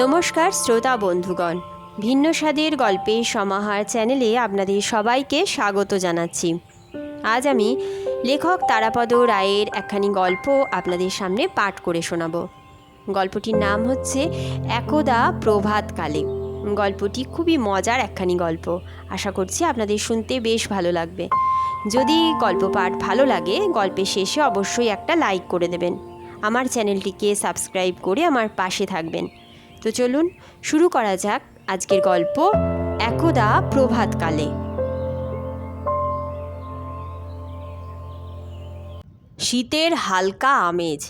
নমস্কার শ্রোতা বন্ধুগণ। ভিন্ন স্বাদের গল্পের সমাহার চ্যানেলে আপনাদের সবাইকে স্বাগত জানাচ্ছি। আজ আমি লেখক তারাপদ রায়ের একখানি গল্প আপনাদের সামনে পাঠ করে শোনাব। গল্পটির নাম হচ্ছে একদা প্রভাতকালে গল্পটি খুবই মজার একখানি গল্প। আশা করছি আপনাদের শুনতে বেশ ভালো লাগবে। যদি গল্প পাঠ ভালো লাগে, গল্পের শেষে অবশ্যই একটা লাইক করে দেবেন। আমার চ্যানেলটিকে সাবস্ক্রাইব করে আমার পাশে থাকবেন। তো চলুন শুরু করা যাক আজকের গল্প, একদা প্রভাতকালে শীতের হালকা আমেজ,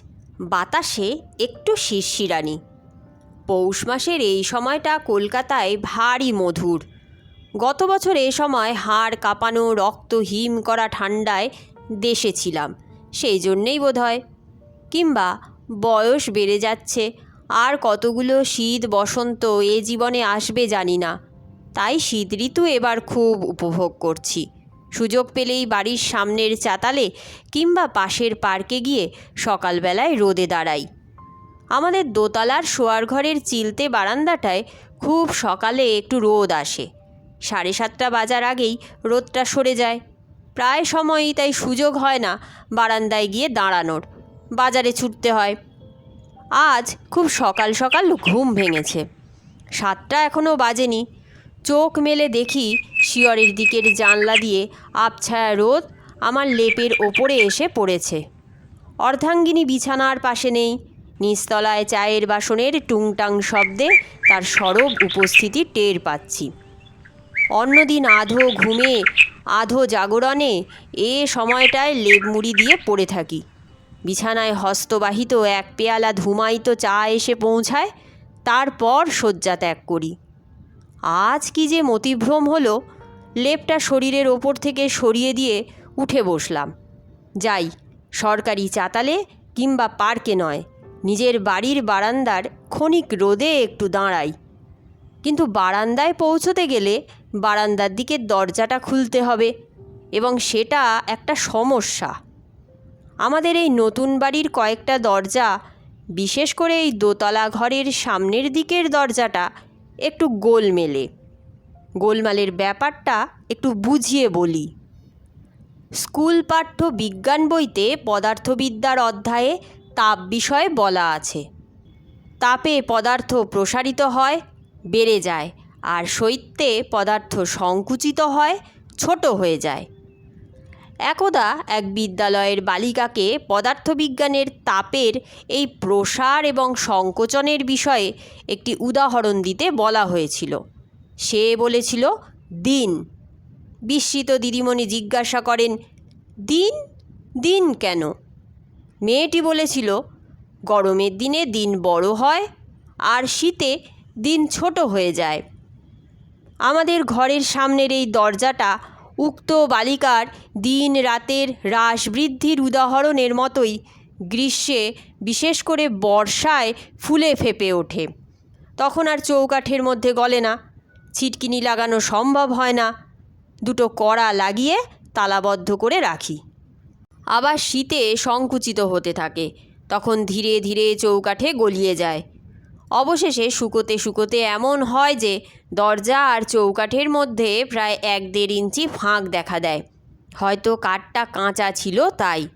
বাতাসে একটু শিরশিরানি। পৌষ মাসের এই সময়টা কলকাতায় ভারী মধুর। গত বছর এ সময় হাড় কাঁপানো, রক্ত হিম করা ঠান্ডায় দেশে ছিলাম, সেই জন্যেই বোধ হয় কিংবা বয়স বেড়ে যাচ্ছে আর কতগুলো শীত বসন্ত এ জীবনে আসবে জানি না। তাই শীত ঋতু এবার খুব উপভোগ করছি। সুযোগ পেলেই বাড়ির সামনের চাতালে কিংবা পাশের পার্কে গিয়ে সকালবেলায় রোদে দাঁড়াই। আমাদের দোতলার শোয়ার ঘরের চিলতে বারান্দাটায় খুব সকালে একটু রোদ আসে। সাড়ে সাতটা বাজার আগেই রোদটা সরে যায়। প্রায় সময়ই তাই সুযোগ হয় না বারান্দায় গিয়ে দাঁড়ানোর। বাজারে ছুটতে হয়। আজ খুব সকাল সকাল ঘুম ভেঙেছে। সাতটা এখনও বাজেনি। চোখ মেলে দেখি শিয়রের দিকের জানলা দিয়ে আবছায়া রোদ আমার লেপের ওপরে এসে পড়েছে। অর্ধাঙ্গিনী বিছানার পাশে নেই। নিচতলায় চায়ের বাসনের টুংটাং শব্দে তার সরব উপস্থিতি টের পাচ্ছি। অন্যদিন আধো ঘুমে, আধো জাগরণে এ সময়টায় লেপ মুড়ি দিয়ে পড়ে থাকি। বিছানায় হস্তবাহিত এক পেয়ালা ধুমায়িত চা এসে পৌঁছায়, তারপর শয্যা ত্যাগ করি। আজ কি যে মতিভ্রম হলো, লেপটা শরীরের ওপর থেকে সরিয়ে দিয়ে উঠে বসলাম। যাই, সরকারি চাতালে কিংবা পার্কে নয়, নিজের বাড়ির বারান্দার ক্ষণিক রোদে একটু দাঁড়াই। কিন্তু বারান্দায় পৌঁছতে গেলে বারান্দার দিকে দরজাটা খুলতে হবে, এবং সেটা একটা সমস্যা। আমাদের এই নতুন বাড়ির কয়েকটা দরজা, বিশেষ করে এই দোতলা ঘরের সামনের দিকের দরজাটা, একটু গোলমেলে। গোলমালের ব্যাপারটা একটু বুঝিয়ে বলি। স্কুল পাঠ্য বিজ্ঞান বইতে পদার্থবিদ্যার অধ্যায়ে তাপ বিষয়ে বলা আছে। তাপে পদার্থ প্রসারিত হয়, বেড়ে যায়, আর শৈত্যে পদার্থ সংকুচিত হয়, ছোট হয়ে যায়। একদা এক বিদ্যালয়ের বালিকাকে পদার্থবিজ্ঞানের তাপের এই প্রসার এবং সংকোচনের বিষয়ে একটি উদাহরণ দিতে বলা হয়েছিল। সে বলেছিল, দিন। বিস্মিত দিদিমণি জিজ্ঞাসা করেন, দিন? দিন কেন? মেয়েটি বলেছিল, গরমের দিনে দিন বড় হয়, আর শীতে দিন ছোট হয়ে যায়। আমাদের ঘরের সামনের এই দরজাটা উক্ত বালিকার দিন রাতের হ্রাস বৃদ্ধির উদাহরণের মতোই গ্রীষ্মে বিশেষ করে বর্ষায় ফুলে ফেপে ওঠে। তখন আর চৌকাঠের মধ্যে গলে না, ছিটকিনি লাগানো সম্ভব হয় না, দুটো কড়া লাগিয়ে তালাবদ্ধ করে রাখি। আবার শীতে সংকুচিত হতে থাকে, তখন ধীরে ধীরে চৌকাঠে গলিয়ে যায়। অবশেষে শুকোতে শুকোতে এমন হয় যে দরজা আর চৌকাঠের মধ্যে প্রায় এক দেড় ইঞ্চি ফাঁক দেখা দেয়। হয়তো কাঠটা কাঁচা ছিল তাই।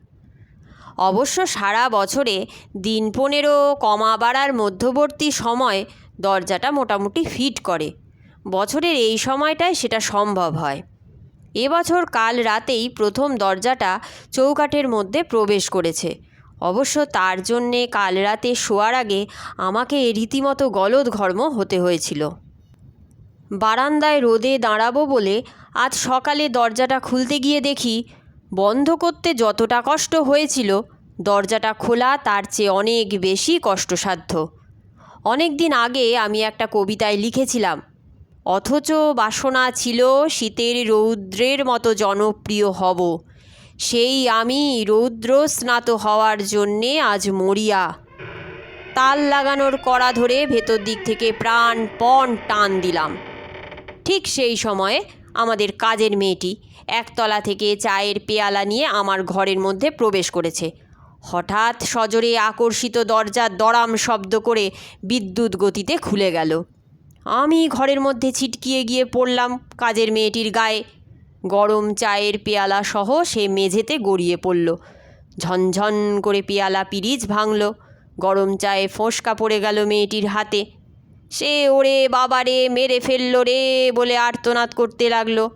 অবশ্য সারা বছরে দিন পনেরো কমা বাড়ার মধ্যবর্তী সময় দরজাটা মোটামুটি ফিট করে। বছরের এই সময়টায় সেটা সম্ভব হয়। এবছর কাল রাতেই প্রথম দরজাটা চৌকাঠের মধ্যে প্রবেশ করেছে। অবশ্য তার জন্যে কাল রাতে শোয়ার আগে আমাকে রীতিমতো গলদঘর্ম হতে হয়েছিল। বারান্দায় রোদে দাঁড়াবো বলে আজ সকালে দরজাটা খুলতে গিয়ে দেখি বন্ধ করতে যতটা কষ্ট হয়েছিল, দরজাটা খোলা তার চেয়ে অনেক বেশি কষ্টসাধ্য। অনেক দিন আগে আমি একটা কবিতায় লিখেছিলাম, অথচ বাসনা ছিল শীতের রৌদ্রের মতো জনপ্রিয় হব সেই আমি রৌদ্র স্নাত হওয়ার জন্যে আজ মরিয়া। তাল লাগানোর কড়া ধরে ভেতর দিক থেকে প্রাণপণ টান দিলাম। ঠিক সেই সময়ে আমাদের কাজের মেয়েটি একতলা থেকে চায়ের পেয়ালা নিয়ে আমার ঘরের মধ্যে প্রবেশ করেছে। হঠাৎ সজোরে আকর্ষিত দরজার দড়াম শব্দ করে বিদ্যুৎ গতিতে খুলে গেল। আমি ঘরের মধ্যে ছিটকিয়ে গিয়ে পড়লাম কাজের মেয়েটির গায়ে। গরম চায়ের পেয়ালা সহ সে মেঝেতে গড়িয়ে পড়ল। ঝনঝন করে পেয়ালা পিরিচ ভাঙল। গরম চায়ে ফোঁসকা পড়ে গেল মেয়েটির হাতে। সে ওরে বাবারে, মেরে ফেলল রে বলে আর্তনাদ করতে লাগল।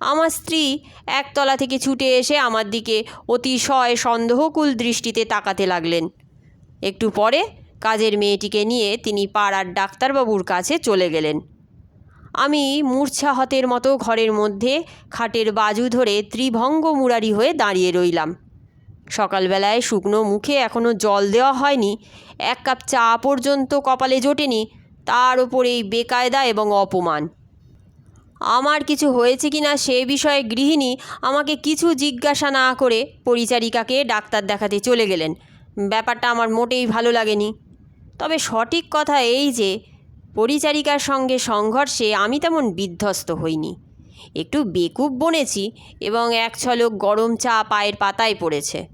আমার স্ত্রী একতলা থেকে ছুটে এসে আমার দিকে অতিশয় সন্দেহকুল দৃষ্টিতে তাকাতে লাগলেন। একটু পরে কাজের মেয়েটিকে নিয়ে তিনি পাড়ার ডাক্তারবাবুর কাছে চলে গেলেন। আমি মূর্ছা হতের মতো ঘরের মধ্যে খাটের বাজু ধরে ত্রিভঙ্গ মুরারি হয়ে দাঁড়িয়ে রইলাম। সকালবেলায় শুকনো মুখে এখনও জল দেওয়া হয়নি। এক কাপ চা পর্যন্ত কপালে জোটেনি, তার ওপর এই বেকায়দা এবং অপমান। আমার কিছু হয়েছে কি না সে বিষয়ে গৃহিণী আমাকে কিছু জিজ্ঞাসা না করে পরিচারিকাকে ডাক্তার দেখাতে চলে গেলেন। ব্যাপারটা আমার মোটেই ভালো লাগেনি। তবে সঠিক কথা এই যে পরিচারিকার সঙ্গে সংঘর্ষে আমি তেমন বিধ্বস্ত হইনি। একটু বেকুব বনেছি এবং এক ছলক গরম চা পায়ের পাতায় পড়েছে।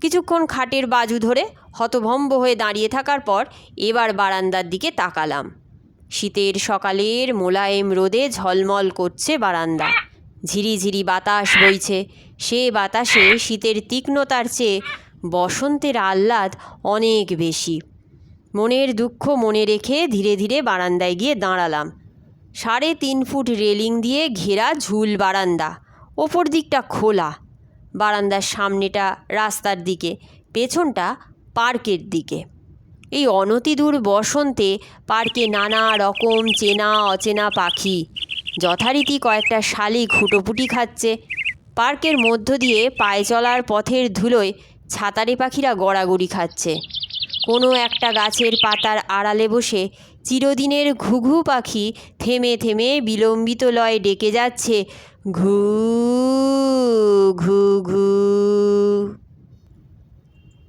কিছুক্ষণ খাটের বাজু ধরে হতভম্ব হয়ে দাঁড়িয়ে থাকার পর এবার বারান্দার দিকে তাকালাম। শীতের সকালের মোলায়েম রোদে ঝলমল করছে বারান্দা। ঝিরিঝিরি বাতাস বইছে। সে বাতাসে শীতের তীক্ষ্ণতার চেয়ে বসন্তের আহ্লাদ অনেক বেশি। মনের দুঃখ মনে রেখে ধীরে ধীরে বারান্দায় গিয়ে দাঁড়ালাম। সাড়ে তিন ফুট রেলিং দিয়ে ঘেরা ঝুল বারান্দা। ওপর দিকটা খোলা। বারান্দার সামনেটা রাস্তার দিকে, পেছনটা পার্কের দিকে। এই অনতিদূর বসন্তে পার্কে নানা রকম চেনা অচেনা পাখি। যথারীতি কয়েকটা শালিক হুটোপুটি খাচ্ছে। পার্কের মধ্য দিয়ে পায়ে চলার পথের ধুলোয় ছাতারে পাখিরা গড়াগড়ি খাচ্ছে। কোনো একটা গাছের পাতার আড়ালে বসে চিরদিনের ঘুঘু পাখি থেমে থেমে বিলম্বিত লয়ে ডেকে যাচ্ছে, ঘু ঘু ঘু।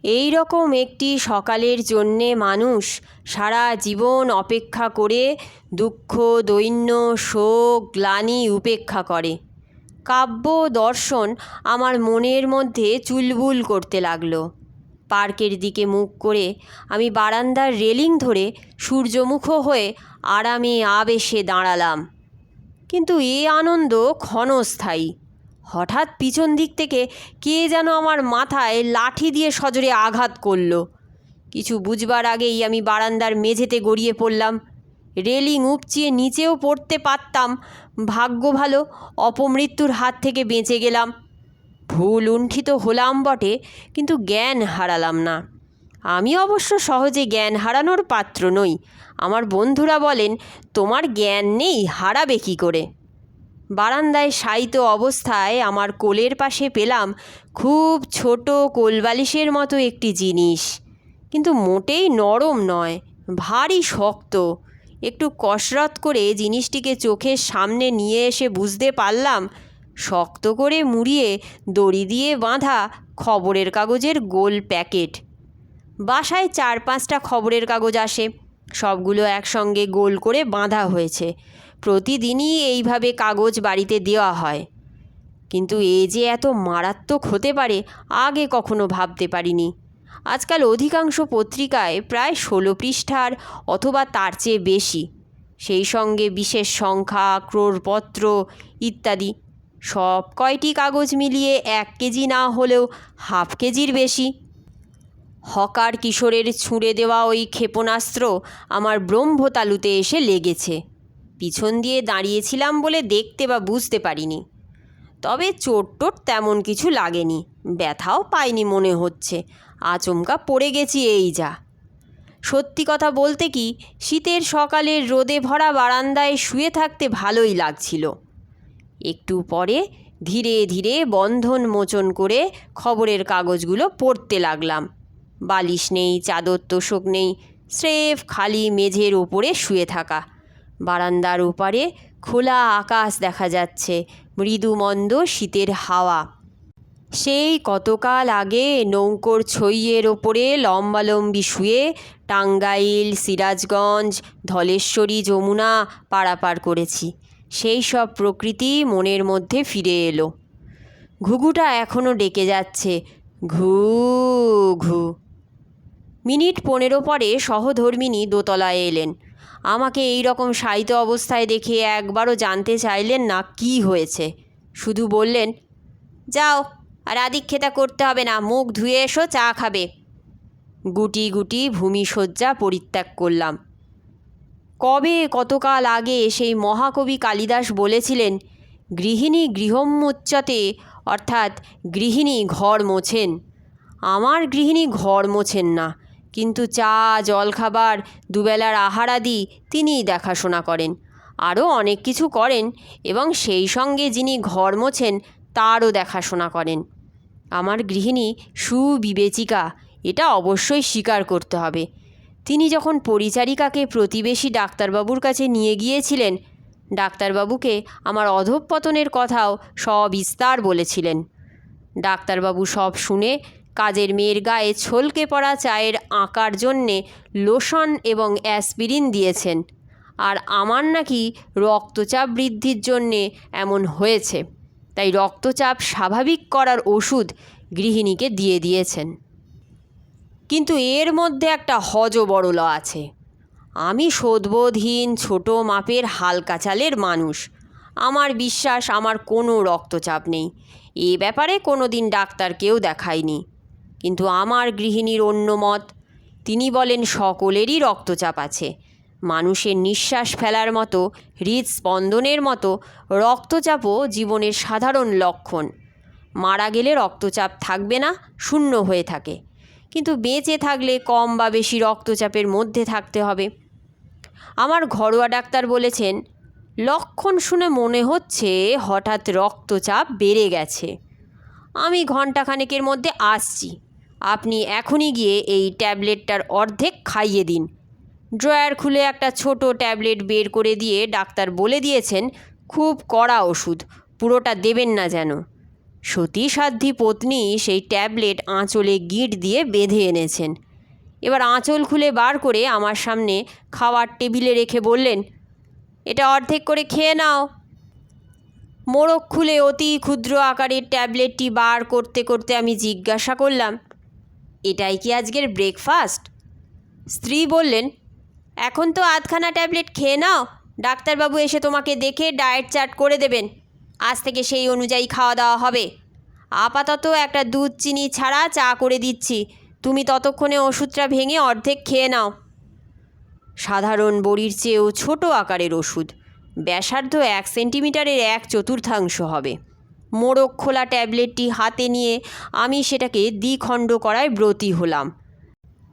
এই রকম একটি সকালের জন্যে মানুষ সারা জীবন অপেক্ষা করে দুঃখ, দৈন্য, শোক, গ্লানি উপেক্ষা করে। কাব্য দর্শন আমার মনের মধ্যে চুলবুল করতে লাগল। পার্কের দিকে মুখ করে আমি বারান্দার রেলিং ধরে সূর্যমুখ হয়ে আরামে আবেশে দাঁড়ালাম। কিন্তু এ আনন্দ ক্ষণস্থায়ী। হঠাৎ পিছন দিক থেকে কে যেন আমার মাথায় লাঠি দিয়ে সজোরে আঘাত করল। কিছু বুঝবার আগেই আমি বারান্দার মেঝেতে গড়িয়ে পড়লাম। রেলিং উপচিয়ে নিচেও পড়তে পারতাম। ভাগ্য ভালো, অপমৃত্যুর হাত থেকে বেঁচে গেলাম। ভুল লুণ্ঠিত হলাম বটে, কিন্তু জ্ঞান হারালাম না। আমি অবশ্য সহজে জ্ঞান হারানোর পাত্র নই। আমার বন্ধুরা বলেন, তোমার জ্ঞান নেই, হারাবে কী করে? বারান্দায় শায়িত অবস্থায় আমার কোলের পাশে পেলাম খুব ছোট কোলবালিশের মতো একটি জিনিস। কিন্তু মোটেই নরম নয়, ভারী শক্ত। একটু কসরত করে জিনিসটিকে চোখের সামনে নিয়ে এসে বুঝতে পারলাম শক্ত করে মুড়িয়ে দড়ি দিয়ে বাঁধা খবরের কাগজের গোল প্যাকেট। বাসায় চার পাঁচটা খবরের কাগজ আসে। সবগুলো একসঙ্গে গোল করে বাঁধা হয়েছে। প্রতিদিনই এইভাবে কাগজ বাড়িতে দেওয়া হয়। কিন্তু এ যে এত মারাত্মক হতে পারে, আগে কখনো ভাবতে পারিনি। আজকাল অধিকাংশ পত্রিকায় প্রায় ষোলো পৃষ্ঠার অথবা তার চেয়ে বেশি। সেই সঙ্গে বিশেষ সংখ্যা, ক্রোড়পত্র ইত্যাদি সব কয়টি কাগজ মিলিয়ে এক কেজি না হলেও হাফ কেজির বেশি। হকার কিশোরের ছুঁড়ে দেওয়া ওই ক্ষেপণাস্ত্র আমার ব্রহ্মতালুতে এসে লেগেছে। পিছন দিয়ে দাঁড়িয়েছিলাম বলে দেখতে বা বুঝতে পারিনি। তবে চোট টোট তেমন কিছু লাগেনি। ব্যথাও পাইনি মনে হচ্ছে। আচমকা পড়ে গেছি এই যা। সত্যি কথা বলতে কি, শীতের সকালের রোদে ভরা বারান্দায় শুয়ে থাকতে ভালোই লাগছিল। একটু পরে ধীরে ধীরে বন্ধন মোচন করে খবরের কাগজগুলো পড়তে লাগলাম। বালিশ নেই, চাদর তোষক নেই, স্রেফ খালি মেঝের ওপরে শুয়ে থাকা। বারান্দার ওপারে খোলা আকাশ দেখা যাচ্ছে, মৃদুমন্দ শীতের হাওয়া। সেই কতকাল আগে নৌকোর ছইয়ের ওপরে লম্বালম্বি শুয়ে টাঙ্গাইল, সিরাজগঞ্জ, ধলেশ্বরী যমুনা পারাপার করেছি। সেই সব প্রকৃতি মনের মধ্যে ফিরে এলো। ঘুঘুটা এখনও ডেকে যাচ্ছে। ঘু ঘু। মিনিট পনেরো পরে সহধর্মিনী দোতলায় এলেন। আমাকে এই রকম শায়িত অবস্থায় দেখে একবারও জানতে চাইলেন না কি হয়েছে। শুধু বললেন, যাও, আর আদিক্ষেতা করতে হবে না, মুখ ধুয়ে এসো, চা খাবে। গুটি গুটি ভূমিশয্যা পরিত্যাগ করলাম। কবে কতকাল আগে সেই মহাকবি কালিদাস বলেছিলেন, গৃহিণী গৃহমুচ্চতে অর্থাৎ গৃহিণী ঘর মোছেন। আমার গৃহিণী ঘর মোছেন না, কিন্তু চা, জলখাবার, দুবেলার আহারাদি তিনিই দেখাশোনা করেন। আরও অনেক কিছু করেন এবং সেই সঙ্গে যিনি ঘর মোছেন, তারও দেখাশোনা করেন। আমার গৃহিণী সুবিবেচিকা, এটা অবশ্যই স্বীকার করতে হবে। তিনি যখন পরিচারিকাকে প্রতিবেশী ডাক্তারবাবুর কাছে নিয়ে গিয়েছিলেন, ডাক্তারবাবুকে আমার অধঃপতনের কথাও সবিস্তার বলেছিলেন। ডাক্তারবাবু সব শুনে কাজের মেয়ের গায়ে ছলকে পড়া চায়ের আঁকার জন্যে লোশন এবং অ্যাসপিরিন দিয়েছেন, আর আমার নাকি রক্তচাপ বৃদ্ধির জন্যে এমন হয়েছে, তাই রক্তচাপ স্বাভাবিক করার ওষুধ গৃহিণীকে দিয়ে দিয়েছেন। কিন্তু এর মধ্যে একটা হজবরল আছে। আমি শোধবোধহীন ছোট মাপের হালকা চালের মানুষ। আমার বিশ্বাস, আমার কোনো রক্তচাপ নেই। এ ব্যাপারে কোনো দিন ডাক্তারকেও দেখায়নি। কিন্তু আমার গৃহিণীর অন্য মত, তিনি বলেন সকলেরই রক্তচাপ আছে। মানুষের নিঃশ্বাস ফেলার মতো, হৃদস্পন্দনের মতো রক্তচাপও জীবনের সাধারণ লক্ষণ। মারা গেলে রক্তচাপ থাকবে না, শূন্য হয়ে থাকে। কিন্তু বেঁচে থাকলে কম বা বেশি রক্তচাপের মধ্যে থাকতে হবে। আমার ঘরোয়া ডাক্তার বলেছেন, লক্ষণ শুনে মনে হচ্ছে হঠাৎ রক্তচাপ বেড়ে গেছে। আমি ঘন্টাখানেকের মধ্যে আসছি। আপনি এখনই গিয়ে এই ট্যাবলেটটার অর্ধেক খাইয়ে দিন। ড্রয়ার খুলে একটা ছোট ট্যাবলেট বের করে দিয়ে ডাক্তার বলে দিয়েছেন, খুব কড়া ওষুধ, পুরোটা দেবেন না যেন। সতীসাধ্যী পত্নী সেই ট্যাবলেট আঁচলে গিঁট দিয়ে বেঁধে এনেছেন। এবার আঁচল খুলে বার করে আমার সামনে খাওয়ার টেবিলে রেখে বললেন, এটা অর্ধেক করে খেয়ে নাও। মোড়ক খুলে অতি ক্ষুদ্র আকারের ট্যাবলেটটি বার করতে করতে আমি জিজ্ঞাসা করলাম, এটাই কি আজকের ব্রেকফাস্ট? স্ত্রী বললেন, এখন তো আধখানা ট্যাবলেট খেয়ে নাও, ডাক্তারবাবু এসে তোমাকে দেখে ডায়েট চার্ট করে দেবেন। আজ থেকে সেই অনুযায়ী খাওয়া দাওয়া হবে। আপাতত একটা দুধ চিনি ছাড়া চা করে দিচ্ছি। তুমি ততক্ষণে ওষুধটা ভেঙে অর্ধেক খেয়ে নাও। সাধারণ বড়ির চেয়েও ছোট আকারের ওষুধ। ব্যাসার্ধ এক সেন্টিমিটারের এক চতুর্থাংশ হবে। মোড়ক খোলা ট্যাবলেটটি হাতে নিয়ে আমি সেটাকে দ্বিখণ্ড করায় ব্রতী হলাম।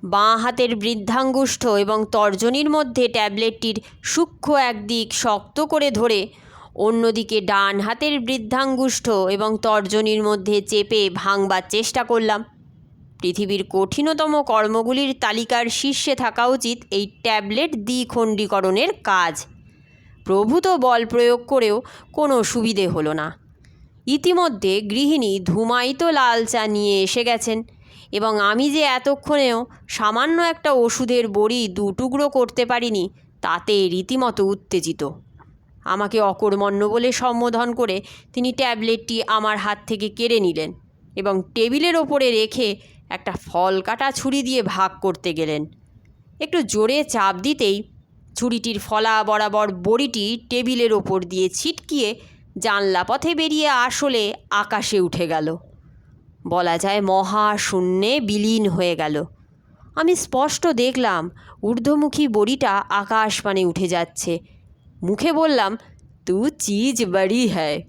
বাঁ হাতের বৃদ্ধাঙ্গুষ্ঠ এবং তর্জনীর মধ্যে ট্যাবলেটটির সূক্ষ্ম একদিক শক্ত করে ধরে অন্যদিকে ডান হাতের বৃদ্ধাঙ্গুষ্ঠ এবং তর্জনীর মধ্যে চেপে ভাঙবার চেষ্টা করলাম। পৃথিবীর কঠিনতম কর্মগুলির তালিকার শীর্ষে থাকা উচিত এই ট্যাবলেট দ্বিখণ্ডীকরণের কাজ। প্রভূত বল প্রয়োগ করেও কোনো সুবিধে হলো না। ইতিমধ্যে গৃহিণী ধুমায়িত লাল চা নিয়ে এসে গেছেন এবং আমি যে এতক্ষণেও সামান্য একটা ওষুধের বড়ি দু টুকরো করতে পারিনি, তাতে রীতিমতো উত্তেজিত। আমাকে অকর্মণ্য বলে সম্বোধন করে তিনি ট্যাবলেটটি আমার হাত থেকে কেড়ে নিলেন এবং টেবিলের ওপরে রেখে একটা ফল কাটা ছুরি দিয়ে ভাগ করতে গেলেন। একটু জোরে চাপ দিতেই ছুরিটির ফলা বরাবর বড়িটি টেবিলের ওপর দিয়ে ছিটকিয়ে জানলা পথে বেরিয়ে আসলে আকাশে উঠে গেল। বলা যায় মহা শূন্যে বিলীন হয়ে গেল। আমি স্পষ্ট দেখলাম ঊর্ধ্বমুখী বড়িটা আকাশ পানে উঠে যাচ্ছে। মুখে বললাম, তু চিজ বড়ি হ্যায়।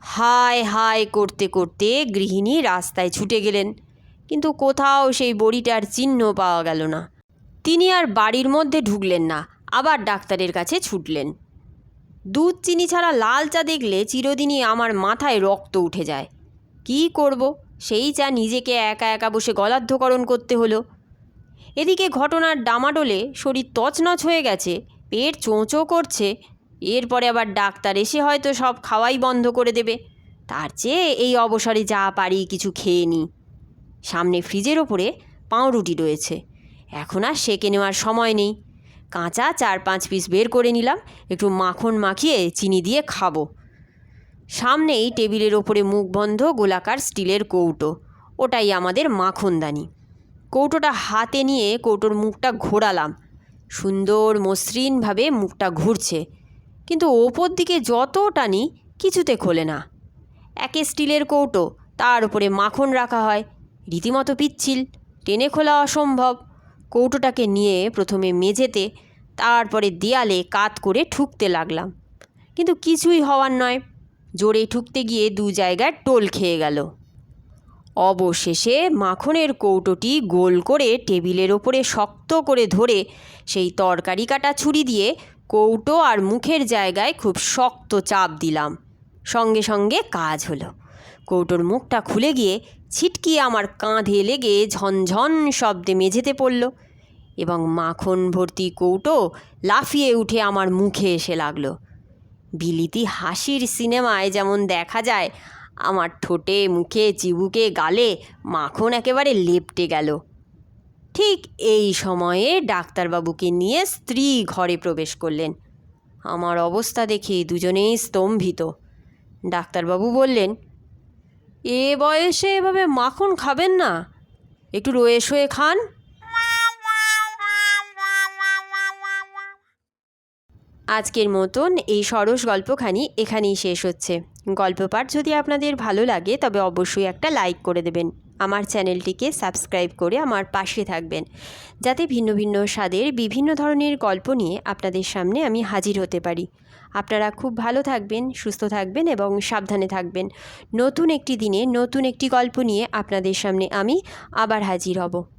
হায় হায় করতে করতে গৃহিণী রাস্তায় ছুটে গেলেন, কিন্তু কোথাও সেই বড়িটার চিহ্ন পাওয়া গেল না। তিনি আর বাড়ির মধ্যে ঢুকলেন না, আবার ডাক্তারের কাছে ছুটলেন। দুধ চিনি ছাড়া লাল চা দেখলে চিরদিনই আমার মাথায় রক্ত উঠে যায়। কী করব? সেই চা নিজেকে একা একা বসে গলাধ্যকরণ করতে হলো। এদিকে ঘটনার ডামাডোলে শরীর তছনছ হয়ে গেছে। পেট চোঁচো করছে, এরপরে আবার ডাক্তার এসে হয়তো সব খাওয়াই বন্ধ করে দেবে। তার চেয়ে এই অবসরে যা পারি কিছু খেয়ে নিই সামনে ফ্রিজের ওপরে পাউরুটি রয়েছে। এখন আর সেকে নেওয়ার সময় নেই। কাঁচা চার পাঁচ পিস বের করে নিলাম, একটু মাখন মাখিয়ে চিনি দিয়ে খাব। সামনেই টেবিলের ওপরে মুখ বন্ধ গোলাকার স্টিলের কৌটো, ওটাই আমাদের মাখনদানি। কৌটোটা হাতে নিয়ে কৌটোর মুখটা ঘোরালাম। সুন্দর, মসৃণভাবে মুখটা ঘুরছে। কিন্তু ওপর দিকে যত টানি কিছুতে খোলে না। একে স্টিলের কৌটো, তার উপরে মাখন রাখা হয়। রীতিমতো পিচ্ছিল, টেনে খোলা অসম্ভব। কৌটোটাকে নিয়ে প্রথমে মেঝেতে, তারপরে দেয়ালে কাত করে ঠুকতে লাগলাম। কিন্তু কিছুই হওয়ার নয়। জোরে ঠুকতে গিয়ে দু জায়গায় টোল খেয়ে গেল। অবশেষে মাখনের কৌটোটি গোল করে টেবিলের ওপরে শক্ত করে ধরে সেই তরকারি কাটা ছুরি দিয়ে কৌটো আর মুখের জায়গায় খুব শক্ত চাপ দিলাম। সঙ্গে সঙ্গে কাজ হলো। কৌটোর মুখটা খুলে গিয়ে ছিটকিয়ে আমার কাঁধে লেগে ঝনঝন শব্দে মেঝেতে পড়ল এবং মাখন ভর্তি কৌটো লাফিয়ে উঠে আমার মুখে এসে লাগল। বিলিতি হাসির সিনেমায় যেমন দেখা যায় আমার ঠোঁটে, মুখে, চিবুকে, গালে মাখন একেবারে লেপটে গেল। ঠিক এই সময়ে ডাক্তারবাবুকে নিয়ে স্ত্রী ঘরে প্রবেশ করলেন। আমার অবস্থা দেখে দুজনেই স্তম্ভিত। ডাক্তারবাবু বললেন, এ বয়সে এভাবে মাখন খাবেন না। একটু রয়ে শয়ে খান। আজকের মতন এই সরস গল্পখানি এখানেই শেষ হচ্ছে। গল্প পাঠ যদি আপনাদের ভালো লাগে, তবে অবশ্যই একটা লাইক করে দেবেন। আমার চ্যানেলটিকে সাবস্ক্রাইব করে আমার পাশে থাকবেন। যাতে ভিন্ন ভিন্ন স্বাদের বিভিন্ন ধরনের গল্প নিয়ে আপনাদের সামনে আমি হাজির হতে পারি। আপনারা খুব ভালো থাকবেন, সুস্থ থাকবেন এবং সাবধানে থাকবেন। নতুন একটি দিনে নতুন একটি গল্প নিয়ে আপনাদের সামনে আমি আবার হাজির হব।